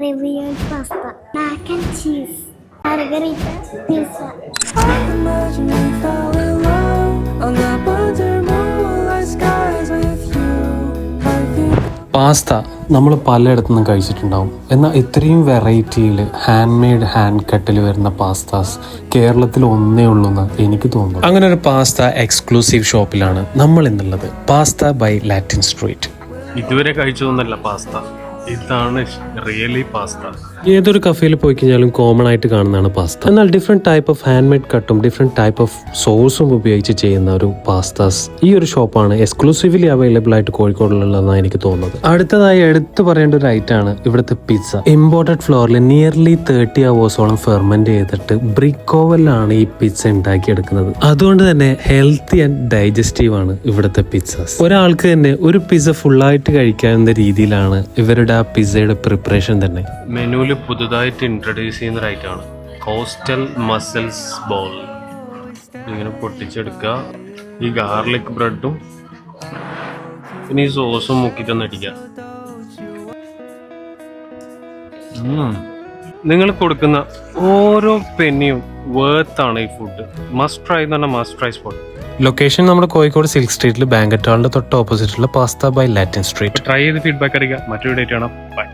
revered pasta, mac and cheese, margarita, pizza. Imagine we fell in love on that wonder moonlight skies with you. Pasta നമ്മൾ പലയിടത്തു നിന്നും കഴിച്ചിട്ടുണ്ടാവും എന്നാൽ ഇത്രയും വെറൈറ്റിയിൽ hand made hand കട്ടിൽ വരുന്ന പാസ്തസ് കേരളത്തിൽ ഒന്നേ ഉള്ളൂ എന്ന് എനിക്ക് തോന്നുന്നു അങ്ങനെ ഒരു പാസ്ത എക്സ്ക്ലൂസീവ് ഷോപ്പിലാണ് നമ്മൾ ഇന്നുള്ളത് പാസ്ത ബൈ ലാറ്റിൻ സ്ട്രീറ്റ് ഇതുവരെ കഴിച്ചതൊന്നല്ല പാസ്ത ഇതാണ് റിയലി പാസ്ത. ഏതൊരു കഫേയിൽ പോയി കഴിഞ്ഞാലും കോമൺ ആയിട്ട് കാണുന്നതാണ് പാസ്ത. എന്നാൽ different type of hand made കട്ടും different type of സോസും ഉപയോഗിച്ച് ചെയ്യുന്ന ഒരു പാസ്തസ് ഈ ഒരു ഷോപ്പാണ് എക്സ്ക്ലൂസീവ്ലി അവൈലബിൾ ആയിട്ട് കോഴിക്കോടിലുള്ളതെന്നാണ് എനിക്ക് തോന്നുന്നത്. അടുത്തതായി എടുത്തു പറയേണ്ട ഒരു ഐറ്റം ആണ് ഇവിടുത്തെ പിസ്സ ഇമ്പോർട്ടഡ് ഫ്ലോറിൽ നിയർലി തേർട്ടി അവേഴ്സോളം ഫെർമെന്റ് ചെയ്തിട്ട് ബ്രിക്ക് ഓവനിലാണ് ഈ പിസ്സ ഉണ്ടാക്കിയെടുക്കുന്നത്. അതുകൊണ്ട് തന്നെ ഹെൽത്തി ആൻഡ് ഡൈജസ്റ്റീവ് ആണ് ഇവിടുത്തെ പിസ്സ ഒരാൾക്ക് തന്നെ ഒരു പിസ്സ ഫുള്ളായിട്ട് കഴിക്കാവുന്ന രീതിയിലാണ് ഇവരുടെ ആ പിസ്സയുടെ പ്രിപ്പറേഷൻ തന്നെ. മെനുവിൽ പുതുതായിട്ട് ഇൻട്രൊഡ്യൂസ് ചെയ്യുന്ന ഒരു ഐറ്റമാണ് കോസ്റ്റൽ മസിൽസ് ബോൾ ഇങ്ങനെ പൊട്ടിച്ചെടുക്കുക. ഈ ഗാർലിക് ബ്രെഡും പിന്നെ ഈ സോസും മുക്കിട്ടൊന്ന് അടിക്കുക. നിങ്ങൾ കൊടുക്കുന്ന ഓരോ പെന്നിയും വേർത്താണ് ഈ ഫുഡ് മസ്റ്റ് ട്രൈ എന്ന് പറഞ്ഞാൽ മസ്റ്റ് ട്രൈ സ്പോട്ട് ലൊക്കേഷൻ നമ്മുടെ കോഴിക്കോട് സിൽക്ക് സ്ട്രീറ്റിൽ ബാങ്കറ്റ് ഹാളിന്റെ തൊട്ട് ഓപ്പോസിറ്റുള്ള pasta by Latin street try ചെയ്ത് ഫീഡ്ബാക്ക് അറിയിക്കുക മറ്റൊരു ഡേറ്റ് ആണ് ബൈ